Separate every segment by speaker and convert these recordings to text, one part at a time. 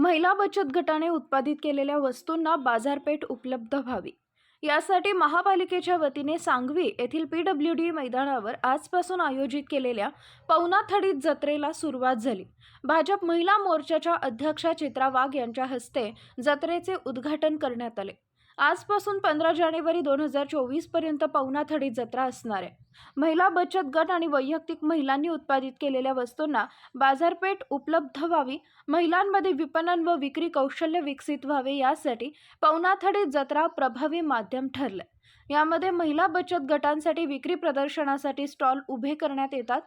Speaker 1: महिला बचत गटाने उत्पादित केलेल्या वस्तूंना बाजारपेठ उपलब्ध व्हावी यासाठी महापालिकेच्या वतीने सांगवी येथील पी डब्ल्यू डी मैदानावर आजपासून आयोजित केलेल्या पवनाथडीत जत्रेला सुरुवात झाली भाजप महिला मोर्चाच्या अध्यक्षा चित्रा वाघ यांच्या हस्ते जत्रेचे उद्घाटन करण्यात आले आजपासून पंधरा जानेवारी दोन हजार चोवीसपर्यंत पवनाथडी जत्रा असणार आहे महिला बचत गट आणि वैयक्तिक महिलांनी उत्पादित केलेल्या वस्तूंना बाजारपेठ उपलब्ध व्हावी महिलांमध्ये विपणन व विक्री कौशल्य विकसित व्हावे यासाठी पवनाथडी जत्रा प्रभावी माध्यम ठरलं यामध्ये महिला बचत गटांसाठी विक्री प्रदर्शनासाठी स्टॉल उभे करण्यात येतात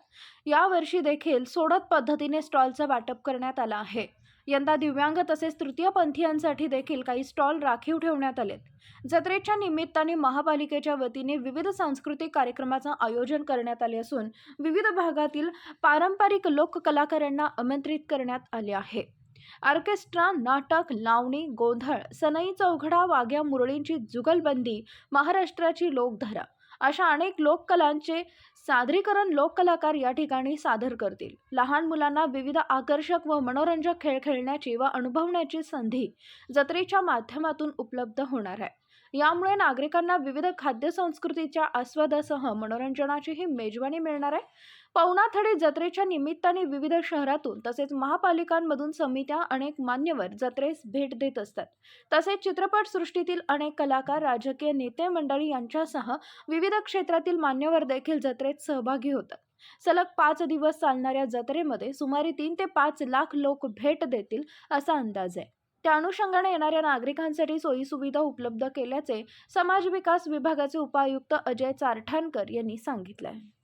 Speaker 1: यावर्षी देखील सोडत पद्धतीने स्टॉलचं वाटप करण्यात आलं आहे यंदा दिव्यांग तसेच तृतीयपंथीयांसाठी देखील काही स्टॉल राखीव ठेवण्यात आलेत जत्रेच्या निमित्ताने महापालिकेच्या वतीने विविध सांस्कृतिक कार्यक्रमाचं आयोजन करण्यात आले असून विविध भागातील पारंपरिक लोककलाकारांना आमंत्रित करण्यात आले आहे ऑर्केस्ट्रा नाटक लावणी गोंधळ सनई चौघडा वाघ्या मुरळींची जुगलबंदी महाराष्ट्राची लोकधारा अशा अनेक लोककलांचे सादरीकरण लोककलाकार या ठिकाणी सादर करतील लहान मुलांना विविध आकर्षक व मनोरंजक खेळ खेळण्याची व अनुभवण्याची संधी जत्रेच्या माध्यमातून उपलब्ध होणार आहे यामुळे नागरिकांना विविध खाद्य संस्कृतीच्या आस्वादासह मनोरंजनाचीही मेजवानी मिळणार आहे पवनाथडी जत्रेच्या निमित्ताने विविध शहरातून तसेच महापालिकांमधून समित्या अनेक मान्यवर जत्रेस भेट देत असतात तसेच सृष्टीतील अनेक कलाकार राजकीय नेते मंडळी यांच्यासह विविध क्षेत्रातील मान्यवर देखील जत्रेत सहभागी होतात सलग पाच दिवस चालणाऱ्या जत्रेमध्ये सुमारे तीन ते पाच लाख लोक भेट देतील असा अंदाज आहे त्या अनुषंगाने येणाऱ्या नागरिकांसाठी सोयीसुविधा उपलब्ध केल्याचे समाज विकास विभागाचे उपायुक्त अजय चारठाणकर यांनी सांगितले आहे